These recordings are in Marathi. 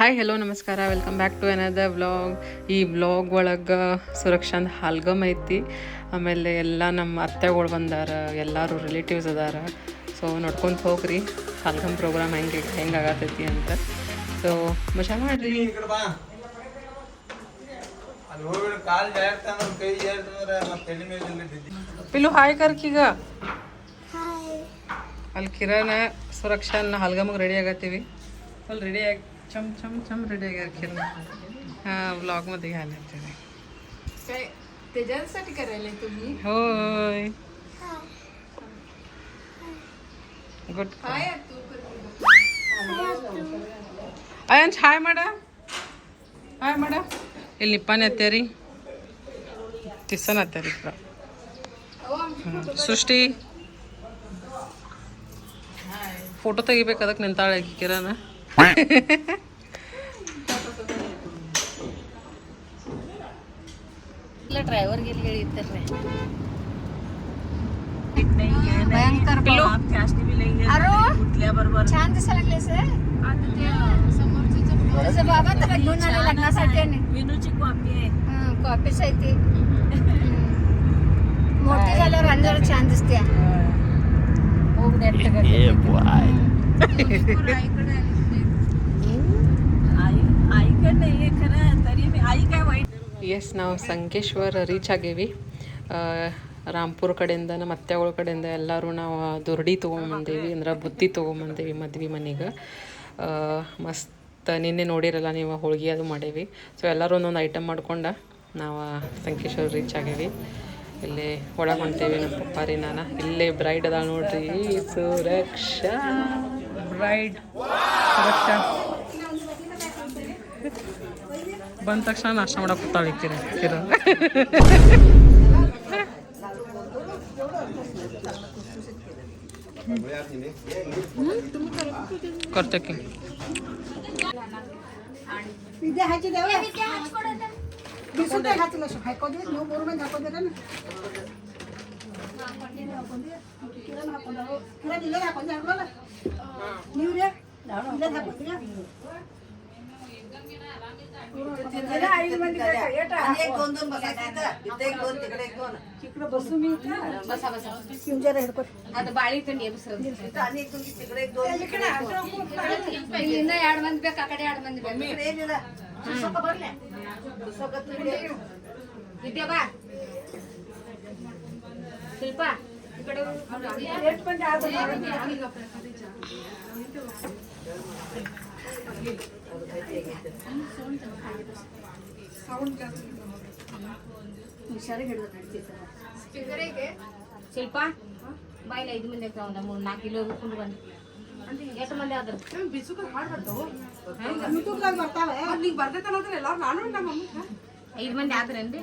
ಹಾಯ್ ಹೆಲೋ ನಮಸ್ಕಾರ. Welcome back to another vlog ಈ ವ್ಲಾಗ್ ಒಳಗೆ ಸುರಕ್ಷಾಂದ್ ಹಾಲ್ಗಮ್ ಐತಿ. ಆಮೇಲೆ ಎಲ್ಲ ನಮ್ಮ ಅತ್ತೆಗಳು ಬಂದಾರ ಎಲ್ಲರೂ ರಿಲೇಟಿವ್ಸ್ ಅದಾರ. ಸೊ ನೋಡ್ಕೊಂತ ಹೋಗ್ರಿ. ಹಾಲ್ಗಮ್ ಪ್ರೋಗ್ರಾಮ್ ಹೆಂಗೆ ಹೆಂಗೆ ಆಗತೈತಿ ಅಂತ. ಸೊ ಮಜಾ ಮಾಡ್ರಿ. ಪಿಲು ಹಾಯ್ ಕರ್ಕೀಗ ಅಲ್ಲಿ ಕಿರಣ ಸುರಕ್ಷಾ ಹಾಲ್ಗಮ್ಗೆ ರೆಡಿ ಆಗತ್ತೀವಿ. ಅಲ್ಲಿ ರೆಡಿ ಆಗಿ ಚಮ್ ಚಮ್ ಚಮ್ ರೆಡಿ ಆಗ್ಯಾರ ಕಿರಣ್ हां व्लॉगमध्ये घ्यायला येते काय त्याच्यासाठी करायला तुम्ही होय गुड काय तू ಅಯ್ಯಂಚ್ ಹಾಯ್ ಮಾಡ ಹಾಯ್ ಮಾಡ ಇಲ್ಲಿ ನಿಪ್ಪಾನೆ ಹತ್ತೇರಿ ಟಿಸನ್ ಹತ್ತೇರಿ ಇಬ್ಬರ ಸೃಷ್ಟಿ ಫೋಟೋ ತೆಗಿಬೇಕು ಅದಕ್ಕೆ ನಿಂತಾಳೆ ಆಕಿ ಕಿರಣ ड्रायव्हर गेलेली तर भयंकर उठल्याबरोबर. छान दिसायला लागले सर समोरचे बाबा तर घेऊन आले लग्नासाठी विनूची कॉपी आहे. कॉपीच आहे ती. मोठी झाल्यावर अंधार छान दिसते. उघड्यात ಎಸ್ ನಾವು ಸಂಕೇಶ್ವರ ರೀಚ್ ಆಗೇವಿ. ರಾಮ್ಪುರ್ ರಾಂಪುರ ಕಡೆಯಿಂದ ನಮ್ಮ ಅತ್ತೆಗಳ ಕಡೆಯಿಂದ ಎಲ್ಲರೂ ನಾವು ದುರ್ಡಿ ತೊಗೊಂಬಂದೇವಿ, ಅಂದ್ರೆ ಬುತ್ತಿ ತೊಗೊಂಬಂದೇವಿ ಮದ್ವೆ ಮನೆಗೆ. ಮಸ್ತ್ ನಿನ್ನೆ ನೋಡಿರಲ್ಲ ನೀವು ಹೋಳಿಗೆ ಅದು ಮಾಡೇವಿ. ಸೊ ಎಲ್ಲರೂ ಒಂದೊಂದು ಐಟಮ್ ಮಾಡ್ಕೊಂಡ ನಾವು ಸಂಕೇಶ್ವರ ರೀಚ್ ಆಗೇವಿ. ಇಲ್ಲಿ ಒಳಗೆ ಹೊಂಟೇವಿ ನಮ್ಮ ಪಪ್ಪಾರಿ ನಾನು. ಇಲ್ಲೇ ಬ್ರೈಡ್ ಅದ ನೋಡ್ರಿ. ಸುರಕ್ಷಾ. ಬ್ರೈಡ್ ಸುರಕ್ಷಾ. ಬಂದ ತಕ್ಷಣ ನಾಷ್ಟ ಮಾಡಕ್ಕೆ ಕೂತಾಳಿಕ್ತೀನಿ ಕೊರ್ತಕ್ಕೆ ನೀವು ಅದು ಬಾಳಿ ತಂಡಿ ಎರಡು ಮಂದಿ ಬೇಕು ಆ ಕಡೆ ಎರಡು ಮಂದಿ ಬೇಕು ಬಾ ಶಿಲ್ಪ ಈ ಕಡೆ ಶಿಲ್ಪ ಬಾಯಿಲ್ಲ ಐದು ಮಂದಿ ಆಗ್ತಾವ, ಒಂದು ಮೂರು ನಾಲ್ಕು ಕಿಲೋ ಹುಡ್ಕೊಂಡು ಬಂದು ಎಷ್ಟು ಮಂದಿ ಆದ್ರು? ಐದು ಮಂದಿ ಆದ್ರೇನ್ರಿ?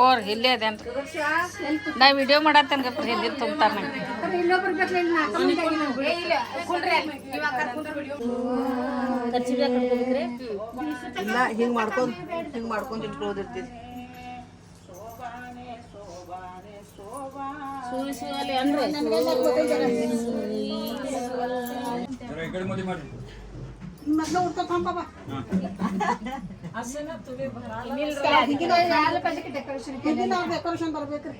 ಓರ್ ಇಲ್ಲೇ ಅದೇ ಅಂತ. ನಾ ವಿಡಿಯೋ ಮಾಡತ್ತೇನೆ ಗಪ್ಪ ಎಲ್ಲಿ ತುಂಬ್ತಾರ ನಂಗೆ? ಇನ್ನೊಬ್ರು ಬೇಕು ಇಲ್ಲಿ ನಾಲ್ಕು ಮಂದಿ ಆಗಿ ನಾವು. ಏ ಇಲ್ಲ ಕುಂಡ್ರಿ ಅಲ್ಲಿ ನೀವು ಅಕ್ಕ ಕುಂಡ್ರಿ ಬಿಡಿ ಇಲ್ಲ ಹಿಂಗ್ ಮಾಡ್ಕೊಂಡ್ ಹಿಂಗ್ ಮಾಡ್ಕೊಂಡ್ ಇಟ್ಕೊಳ್ಳೋದಿರ್ತೀವಿ ಈ ಕಡೆ ಮದಿ ಮಾಡ್ರಿ ಯಾರು ಪಾಜಕ್ಕೆ ಡೆಕೋರೇಷನ್ ಈ ಕಡೆ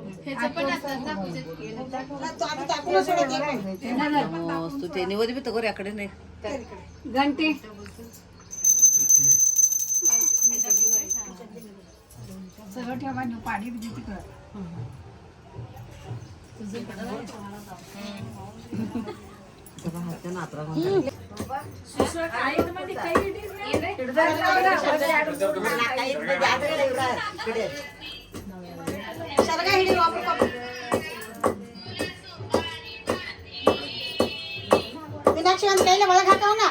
मस्त ते निवडी बी तर याकडे नाही. घंटे. सगळं ठेवा पाणी बी तिकडं काही ಥರ ಒಂದು. ಕೈಲಿ ಒಳಗ್ ಹಾಕವನ.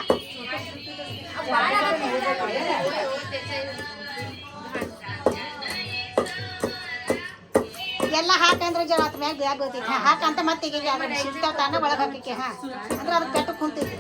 ಎಲ್ಲ ಹಾಕಂದ್ರೆ ಜರ ಅದ್ರ ಮ್ಯಾಗ ಬೀಳ್ತೈತಿ. ಹಾಕಂತ ಮತ್ತೆ ಈಗ ಸಿಗ್ತಾವ ತಾನ ಒಳಗ್ ಹಾಕಿಕೆ ಹಾ. ಅಂದ್ರೆ ಅದು ಬೆಟ್ಟ ಕುಂತೈತಿ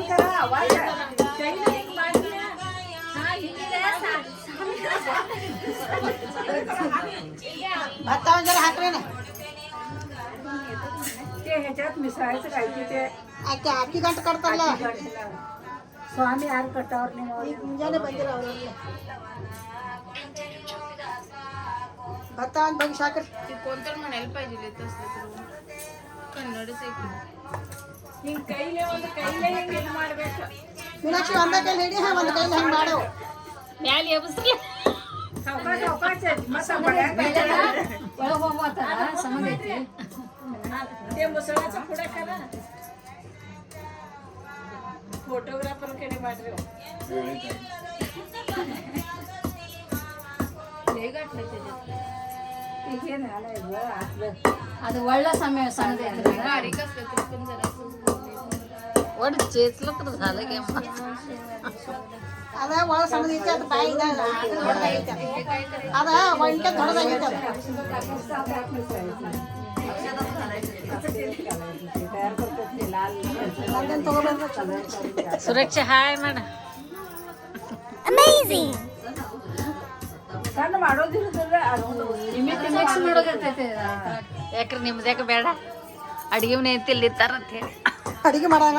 आवाज करा जरा हाकडे ना. ते ह्याच्यात मिसळायचं काय की ते आता आखी गांठ करताना. स्वामी आर कटावर निघाले बंद भत्ता बघ साखर कोणतर म्हणायला पाहिजे तसं कन्नडच ऐकलं ನಿನ್ ಕೈಲೇ ಒಂದು ಕೈಲೇ ಹಿಂಗ್ ಇದು ಮಾಡ್ಬೇಕು ಮೀನಾಕ್ಷಿ ಒಂದ ಕೈಲಿ ಹಾ ಒಂದ್ ಕೈಲಿ ಹಂಗ್ ಮಾಡು ಮ್ಯಾಲೆ ಎಬ್ಸ್ಲಿ ಸಾವ್ಕಾಶ ಫೋಟೋಗ್ರಾಫರ್ ಕಡೆ ಮಾಡ್ರಿ ಬೇಗ ಈಗೇನು ಅದು ಒಳ್ಳೆ ಸಮಯ ಸಂಜೆ ಅಂದ್ರೆ पण जरा ಒಡ್ ಚೇತ್ಲ तर झालं की ಅದ ಒಳ ಸಣ್ಣದೈತಿ ಅದು ಬಾಯಿ ಇದಾಗ ಅದು ದೊಡ್ಡದಾಗೈತಿ ಅದು. ಅದ ಒಂಟೆ ದೊಡ್ಡದಾಗೈತಿ ಅದು ನಂದನ್ ತಗೋಬರ್ಬೇಕು ಸುರಕ್ಷೆ ಹಾಯ್ ಮಾಡ ಸಣ್ಣ ಮಾಡೋದಿಲ್ಲ ಯಾಕ್ರಿ ನಿಮ್ದು ಯಾಕೆ ಬೇಡ ಅಡಿಗೆ ಮನೆ ಐತಿ ಇಲ್ಲಿ ಅಂತ ಹೇಳಿ ಅಡಿಗೆ ಮಾಡೋಣ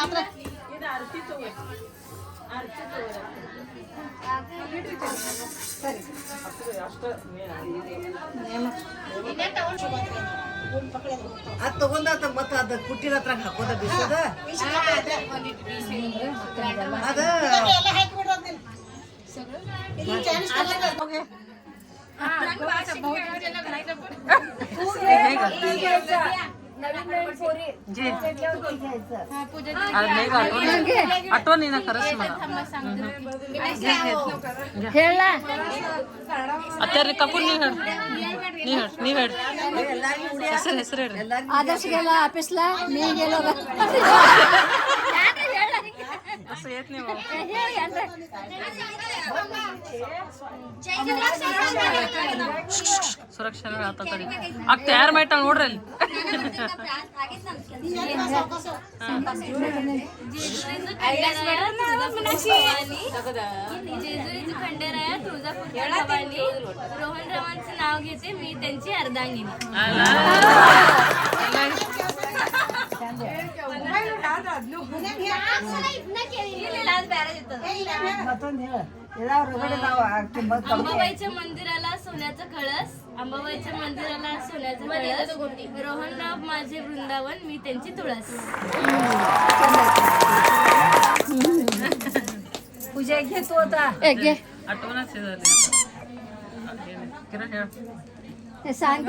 ಮತ್ತೆ ಅದ್ ತಗೊಂಡ ಮತ್ತೆ ಅದ ಕುಟ್ಟಿನ ಹತ್ರ ಹಾಕೋದ ಅದ? आठवण ना खरंच मला खेळला અત્યારે કપૂર નિહળ નિહળ નિહળ હેસર હેસર આદર્શ ગેला ઓफિસला मी गेलो येत नाही बाबा ಸುರಕ್ಷಾ आता तरी ಆಗ ತಯಾರು ಮಾಡ್ತಾಳ ನೋಡ್ರಿ ಅಲ್ಲಿ जेजुरीची खंडेराया तुळजापूरच्या भवानी रोहन रावांचं नाव घेते मी त्यांची अर्धांगिनी अंबाबाईच्या मंदिराला सोन्याचा कळस अंबाबाईच्या मंदिराला सोन्याचा कळस रोहनराव माझे वृंदावन मी त्यांची तुळस पूजा घेतो आता आठवणच हे झाली किरण ಹೇಳು. सांग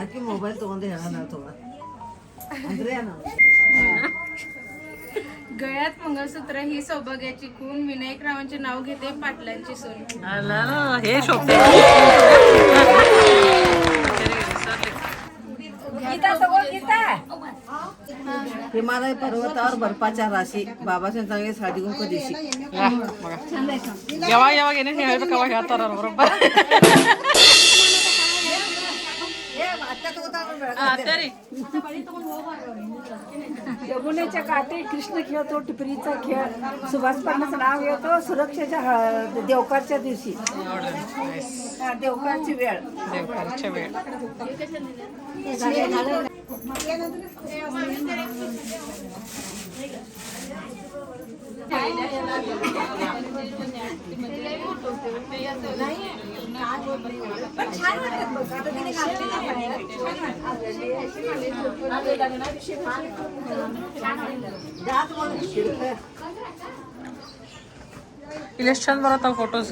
ಆಕಿ ಮೊಬೈಲ್ ತಗೊಂಡು ಹೇಳೋಣ ತಗೋ ಅಂದ್ರೆ ನಾವು गळ्यात मंगळसूत्र ही सौभाग्याची खून. विनायकरावांचे नाव घेते पाटलांची सोन. हे शोभ हिमालय पर्वतावर बर्फाच्या राशी. बाबासाहेब चांगले साधी गुंक दिवशी येवा येवा बरोबर यमुनेच्या काठी कृष्ण खेळतो टिपरीचा खेळ. सुभाष नाव येतो सुरक्षेच्या देवकारच्या दिवशी. देवकारची वेळ. देवकारच्या वेळ. नाही छान बरं फोटोज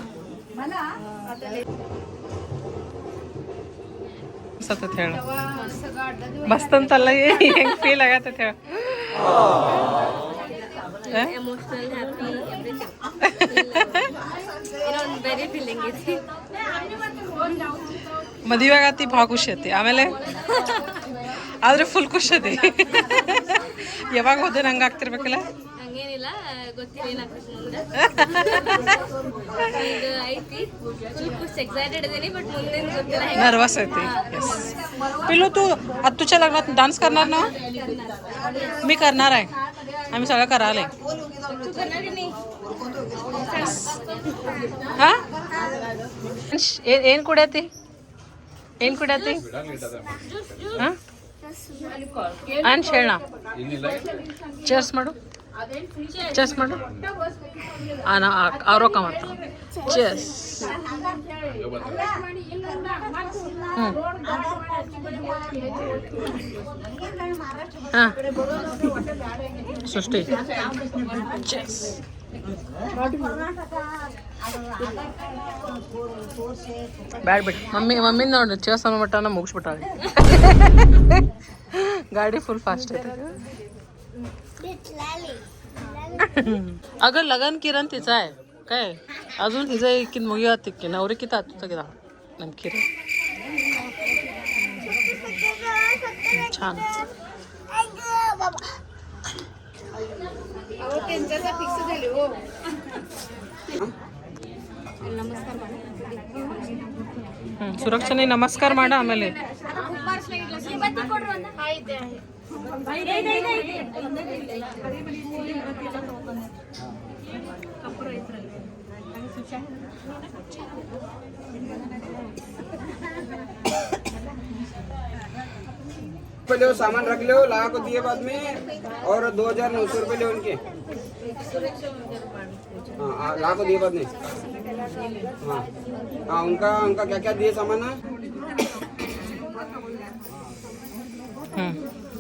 सतत खेळ बसतन चालला ये फील आहे आता खेळ emotional happy everything very feeling ಮದುವೆ ಆಗತ್ತಿ ಭಾಳ ಖುಷಿ ಐತಿ ಆಮೇಲೆ ಆದ್ರೆ ಫುಲ್ ಖುಷಿ ಐತಿ ಯಾವಾಗ ಹೋದೆ ನಂಗೆ ಆಗ್ತಿರ್ಬೇಕಲ್ಲ ಹಂಗೇನಿಲ್ಲ ಗೊತ್ತಿಲ್ಲ ಏನಾಗ್ತದೆ ಮುಂದೆ ಇದು ಐತಿ ಚೂರು ಖುಷಿ ಎಕ್ಸೈಟೆಡ್ ಇದೀನಿ ಬಟ್ ಮುಂದೇನು ಗೊತ್ತಿಲ್ಲ ಹೆಂಗೆ नर्वस आहे ते येस पिलू तू आत्तूच्या लग्नात डान्स करणार ना मी करणार आहे आम्ही सगळं करायला हा ಏನ್ ಏನ್ ಕುಡಿಯತಿ ಏನ್ ಕುಡಿಯತಿ ಹಾ ಅನ್ ಶೇಣ ಚೇರ್ಸ್ ಮಾಡು ಚೇರ್ಸ್ ಮಾಡು ಆರೋಕ ಚೆಸ್ ಹ್ಞೂ ಹಾಂ ಸೃಷ್ಟಿ ಚೆಸ್ ಬ್ಯಾಡ್ ಬಿಡಿ ಮಮ್ಮಿ ಮಮ್ಮಿ ನೋಡಿ ಚೆಸ್ ಅನ್ನೋ ಮಟ್ಟನ ಮುಗಿಸ್ಬಿಟ್ಟಾಳೆ. ಗಾಡಿ ಫುಲ್ ಫಾಸ್ಟ್ ಐತೆ अगं लगन किरण तिचं आहे काय अजून तिचं की मुगी की नवरी किती आतुचं किती नम किरण छान ಹ್ಮ್, ಸುರಕ್ಷಣೆ ನಮಸ್ಕಾರ ಮಾಡ ಆಮೇಲೆ पहले सामान रख लो ला को दिए बाद में और दो हज़ार नौ सौ रुपये ले उनके हाँ हाँ, ला को दिए बाद में। हाँ हाँ उनका उनका क्या क्या दिए सामान? है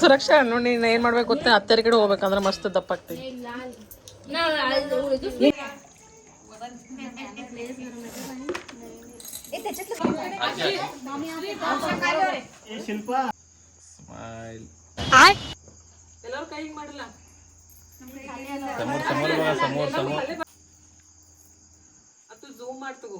ಸುರಕ್ಷಾ ನೋಡಿ ನೀನು ಏನ್ ಮಾಡ್ಬೇಕು ಗೊತ್ತಾ? ಹತ್ತೆರ ಕಡೆ ಹೋಗ್ಬೇಕಂದ್ರೆ ಮಸ್ತ್ ದಪ್ಪ ಆಗ್ತೈತಿ ಎಲ್ಲರೂ ಕೈ ಹಿಂಗ್ ಮಾಡಿಲ್ಲ? समोर समोर बघा समोर समोर ಅದು ಝೂಮ್ ಮಾಡಿ ತಗೋ